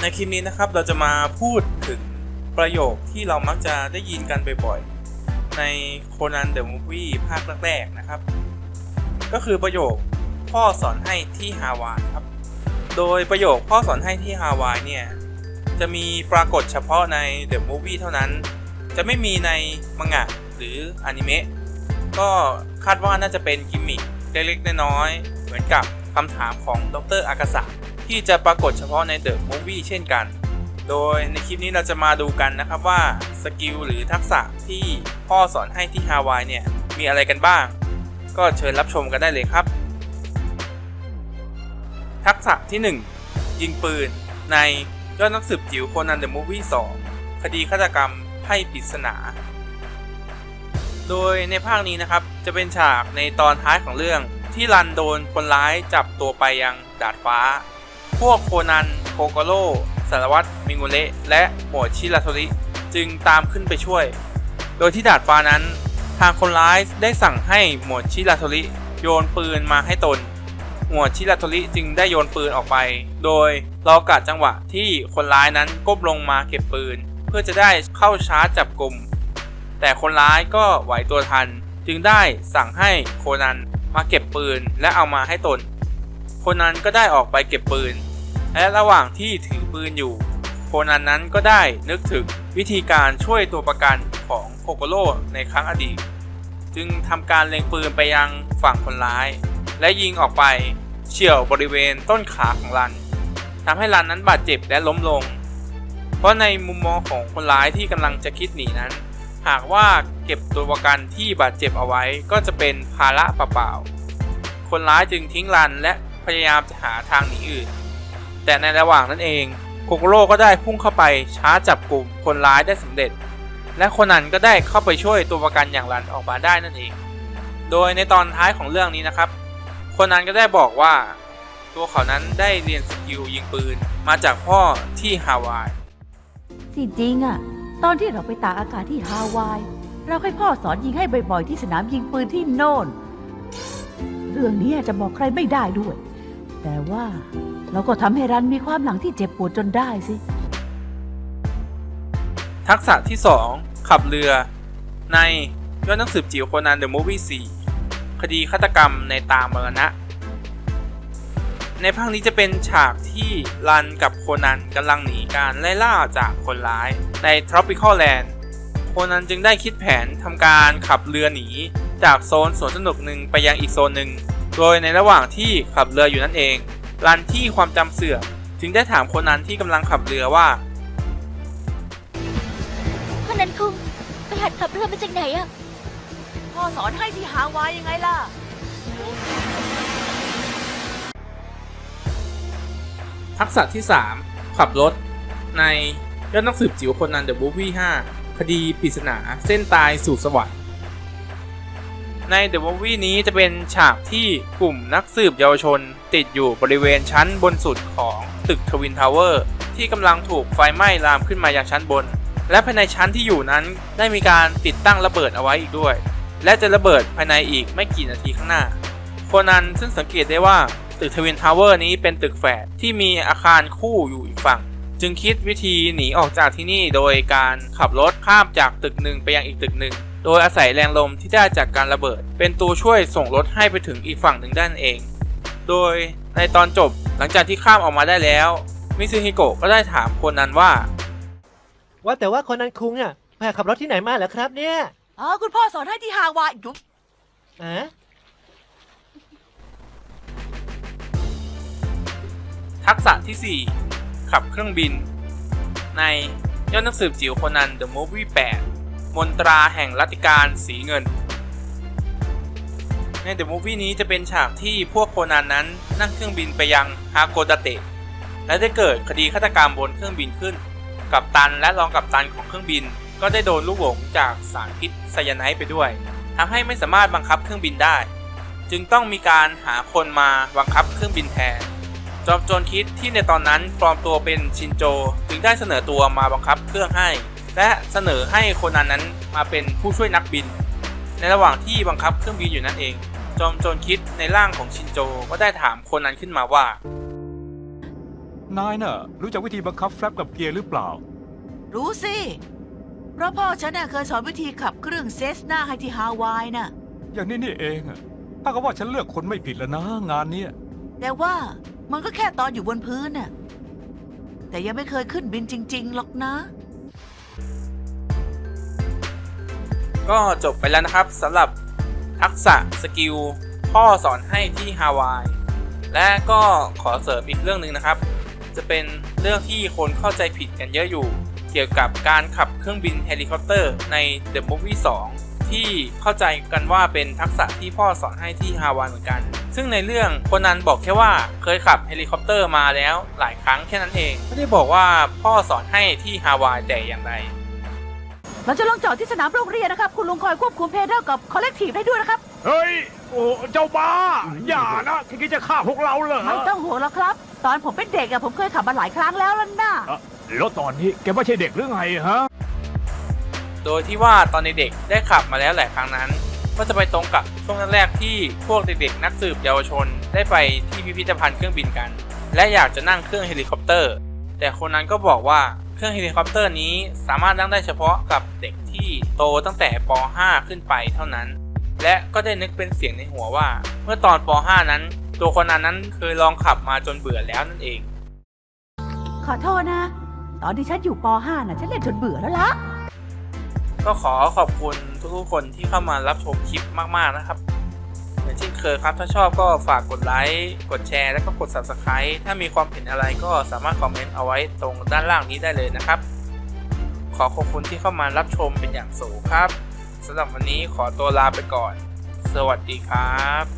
ในคลิปนี้นะครับเราจะมาพูดถึงประโยคที่เรามักจะได้ยินกันบ่อยๆ ในโคนันเดอะมูฟวี่ภาคแรกๆนะครับ ก็คือประโยคพ่อสอนให้ที่ฮาวายครับ โดยประโยคพ่อสอนให้ที่ฮาวายเนี่ย จะมีปรากฏเฉพาะในเดอะมูฟวี่เท่านั้น จะไม่มีในมังงะหรืออนิเมะก็คาดว่าน่าจะเป็นกิมมิคเล็กๆน้อยๆเหมือนกับคำถามของดรอากาศะ ที่จะปรากฏเฉพาะในเดอะมูฟวี่เช่นกัน โดยในคลิปนี้เราจะมาดูกันนะครับว่าสกิลหรือทักษะที่พ่อสอนให้ที่ฮาวายเนี่ย มีอะไรกันบ้าง ก็เชิญรับชมกันได้เลยครับ ทักษะที่ 1 ยิงปืน ในยอดนักสืบจิ๋วโคนันเดอะมูฟวี่2คดีฆาตกรรมไพ่ปริศนาโดยในภาคนี้นะครับจะเป็นฉากในตอนท้ายของเรื่องที่รันโดนคนร้ายจับตัวไปยังดาดฟ้า พวกโคนันโคโกโร่สารวัตรมิงุเละและหมวดชิราโทริจึงตามขึ้นไปช่วย โดยที่ดาดฟ้านั้น ทางคนร้ายได้สั่งให้หมวดชิราโทริโยนปืนมาให้ตน หมวดชิราโทริจึงได้โยนปืนออกไป โดยรอกะจังหวะที่คนร้ายนั้นก้มลงมาเก็บปืน เพื่อจะได้เข้าชาร์จจับกลุ่ม แต่คนร้ายก็ไหวตัวทัน จึงได้สั่งให้โคนันมาเก็บปืนและเอามาให้ตนโคนันก็ได้ออกไปเก็บปืน และระหว่างที่ถือปืนอยู่ โคนันนั้นก็ได้นึกถึงวิธีการช่วยตัวประกันของโคโกโร่ในครั้งอดีต จึงทำการเล็งปืนไปยังฝั่งคนร้าย และยิงออกไปเฉี่ยวบริเวณต้นขาของรันทำให้รันนั้นบาดเจ็บและล้มลง เพราะในมุมมองของคนร้ายที่กำลังจะคิดหนีนั้น หากว่าเก็บตัวประกันที่บาดเจ็บเอาไว้ก็จะเป็นภาระเปล่าๆคนร้ายจึงทิ้งรันและพยายามจะหาทางหนีอื่น แต่ในระหว่างนั้นเองโคโกโร่ก็ได้พุ่งเข้าไปชาร์จจับกลุ่มคนร้ายได้สำเร็จ และคนนั้นก็ได้เข้าไปช่วยตัวประกันอย่างรันออกมาได้นั่นเอง โดยในตอนท้ายของเรื่องนี้นะครับ คนนั้นก็ได้บอกว่า ตัวเขานั้นได้เรียนสกิลยิงปืนมาจากพ่อที่ฮาวายที่จริงอะตอนที่เราไปตากอากาศที่ฮาวาย เราให้พ่อสอนยิงให้บ่อยๆที่สนามยิงปืนที่โน่น เรื่องนี้จะบอกใครไม่ได้ด้วย แต่ว่าเราก็ทำให้รันมีความหลังที่เจ็บปวดจนได้สิ ทักษะที่ 2 ขับเรือ ในยอดหนังสือจิ๋วโคนันเดอะมูฟวี่ 4 คดีฆาตกรรมในตามมรณะ ในภาคนี้จะเป็นฉากที่รันกับโคนันกำลังหนีการไล่ล่าจากคนร้ายใน Tropical Land โคนันจึงได้คิดแผนทำการขับเรือหนี จากโซนสวนสนุกหนึ่งไปยังอีกโซนหนึ่ง โดยในระหว่างที่ขับเรืออยู่นั่นเอง รันที่ความจำเสื่อมจึงได้ถามโคนันที่กำลังขับเรือว่าคนนั้นคุงไปหัดขับเรือมาจากไหนอะพ่อสอนให้ที่ฮาวายยังไงล่ะ ทักษะที่ 3 ขับรถ ในยอดนักสืบจิ๋วคนนันเดอะบูฟี่5คดีปริศนาเส้นตายสู่สวรรค์ ในเดอะมูฟวี่นี้จะเป็นฉากที่กลุ่มนักสืบเยาวชน ติดอยู่บริเวณชั้นบนสุดของตึกทวินทาวเวอร์ที่กำลังถูกไฟไหม้ลามขึ้นมายังชั้นบน และภายในชั้นที่อยู่นั้นได้มีการติดตั้งระเบิดเอาไว้อีกด้วย และจะระเบิดภายในอีกไม่กี่นาทีข้างหน้าโคนันซึ่งสังเกตได้ว่าตึกทวินทาวเวอร์นี้เป็นตึกแฝดที่มีอาคารคู่อยู่อีกฝั่ง จึงคิดวิธีหนีออกจากที่นี่โดยการขับรถข้ามจากตึกหนึ่งไปยังอีกตึกหนึ่ง โดยอาศัยแรงลมที่ได้จากการระเบิด เป็นตัวช่วยส่งรถให้ไปถึงอีกฝั่งหนึ่งได้นั่นเอง โดยในตอนจบหลังจากที่ข้ามออกมาได้แล้ว มิซึฮิโกะก็ได้ถามโคนันว่า ว่าแต่ว่าคนนั้นคุงอะไปขับรถที่ไหนมาเหรอครับเนี่ยอ๋อคุณพ่อสอนให้ที่ฮาวายยุบอะทักษะที่ 4 ขับเครื่องบิน ในยอดนักสืบจิ๋วโคนันเดอะมูฟวี่8 มนตราแห่งรัติการสีเงิน ในเดอะมูฟวี่นี้จะเป็นฉากที่พวกโคนันนั้นนั่งเครื่องบินไปยังฮาโกดาเตะและได้เกิดคดีฆาตกรรมบนเครื่องบินขึ้น กัปตันและรองกัปตันของเครื่องบิน ก็ได้โดนลูกหลงจากสารพิษไซยาไนด์ไปด้วยทำให้ไม่สามารถบังคับเครื่องบินได้ จึงต้องมีการหาคนมาบังคับเครื่องบินแทน จอมโจรคิดที่ในตอนนั้นปลอมตัวเป็นชินโจ จึงได้เสนอตัวมาบังคับเครื่องให้ และเสนอให้โคนันนั้นมาเป็นผู้ช่วยนักบิน ในระหว่างที่บังคับเครื่องบินอยู่นั่นเอง จอมโจรคิดในร่างของชินโจก็ได้ถามโคนันขึ้นมาว่า นายน่ะรู้จักวิธีบังคับแฟลปกับเกียร์หรือเปล่า รู้สิ เพราะพ่อฉันน่ะเคยสอนวิธีขับเครื่องเซสนาให้ที่ฮาวายน่ะ อย่างนี้นี่เองอะถ้ากับว่าฉันเลือกคนไม่ผิดแล้วนะงานเนี้ยแต่ว่ามันก็แค่ตอนอยู่บนพื้นน่ะ แต่ยังไม่เคยขึ้นบินจริง ๆ หรอกนะ ก็จบไปแล้วนะครับสำหรับทักษะสกิลพ่อสอนให้ที่ฮาวาย และก็ขอเสริมอีกเรื่องหนึ่งนะครับ จะเป็นเรื่องที่คนเข้าใจผิดกันเยอะอยู่ เกี่ยวกับการขับเครื่องบินเฮลิคอปเตอร์ใน The Movie 2 ที่เข้าใจกันว่าเป็นทักษะที่พ่อสอนให้ที่ฮาวายเหมือนกัน ซึ่งในเรื่องคนนั้นบอกแค่ว่าเคยขับเฮลิคอปเตอร์มาแล้วหลายครั้งแค่นั้นเอง ไม่ได้บอกว่าพ่อสอนให้ที่ฮาวายแต่อย่างใด เราจะลงจอดที่สนามโรงเรียนนะครับ คุณลุงคอยควบคุมเพดานกับคอลเลกทีฟได้ด้วยนะครับ เฮ้ย โอ้เจ้าบ้า อย่านะคิดจะฆ่าพวกเราเหรอไม่ต้องห่วงหรอกครับ ตอนผมเป็นเด็กอะผมเคยขับมาหลายครั้งแล้วล่ะน่ะเอ่อแล้วตอนนี้แกไม่ใช่เด็กหรือไงฮะ โดยที่ว่าตอนเด็กๆได้ขับมาแล้วหลายครั้งนั้น ก็จะไปตรงกับช่วงแรกๆที่พวกเด็กๆนักสืบเยาวชน ได้ไปที่พิพิธภัณฑ์เครื่องบินกัน และอยากจะนั่งเครื่องเฮลิคอปเตอร์ แต่คนนั้นก็บอกว่าเครื่องเฮลิคอปเตอร์นี้สามารถนั่งได้เฉพาะกับเด็กที่โตตั้งแต่ป .5 ขึ้นไปเท่านั้น และก็ได้นึกเป็นเสียงในหัวว่า เมื่อตอนป .5 นั้น ตัวคนนั้นนั้นเคยลองขับมาจนเบื่อแล้วนั่นเอง ขอโทษนะ ตอนที่ฉันอยู่ป .5 น่ะฉันเล่นจนเบื่อแล้วละ ก็ขอขอบคุณทุกๆคนที่เข้ามารับชมคลิปมากๆนะครับ มือนเช่นเคยครับ ถ้าชอบก็ฝากกดไลค์กดแชร์ แล้วก็กด Subscribe ถ้ามีความเห็นอะไรก็สามารถคอมเมนต์เอาไว้ตรงด้านล่างนี้ได้เลยนะครับ ขอขอบคุณที่เข้ามารับชมเป็นอย่างสูงครับสำหรับวันนี้ขอตัวลาไปก่อน สวัสดีครับ